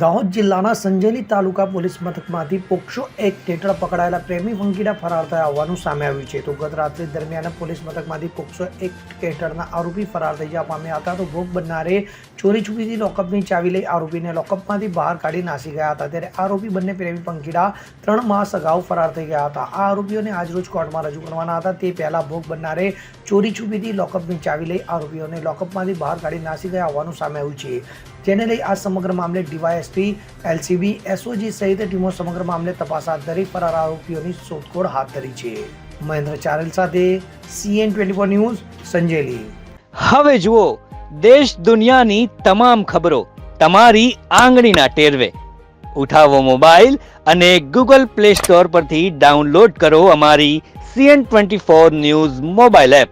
દાહોદ જિલ્લાના સંજેલી તાલુકા પોલીસ મથકમાંથી પોક્સો એક હેઠળ પકડાયેલા પ્રેમી વંકીડા ફરાર થયા હોવાનું સામે આવ્યું છે. તો ગત રાત્રિ દરમિયાન પોલીસ મથકમાંથી પોક્સો એક હેઠળના આરોપી ફરાર થઈ જવા પામ્યા હતા. તો ભોગ બનનારે ચોરી છુપીથી લોકઅપની ચાવી લઈ આરોપીને લોકઅપમાંથી બહાર કાઢી નાસી ગયા હતા. ત્યારે આરોપી બંને પ્રેમી પંખીડા ત્રણ માસ અગાઉ ફરાર થઈ ગયા હતા. આ આરોપીઓને આજરોજ કોર્ટમાં રજૂ કરવાના હતા. તે પહેલાં ભોગ બનનારે ચોરી છુપીથી લોકઅપની ચાવી લઈ આરોપીઓને લોકઅપમાંથી બહાર કાઢી નાસી ગયા હોવાનું સામે આવ્યું છે. જેને લઈ આ સમગ્ર મામલે ડીવાયએસપી એલસીબી, એસઓજી સહિત ટીમો સમગ્ર મામલે તપાસ હાથ ધરી, ફરાર આરોપીઓની શોધખોળ હાથ ધરી છે. મહેન્દ્ર ચારેલ સાથે CN twenty four news Sanjeli હવે જુઓ, દેશ દુનિયાની તમામ ખબરો તમારી આંગળીના ટેરવે. ઉઠાવો મોબાઈલ અને ગૂગલ પ્લે સ્ટોર પરથી ડાઉનલોડ કરો અમારી CN twenty four news mobile app.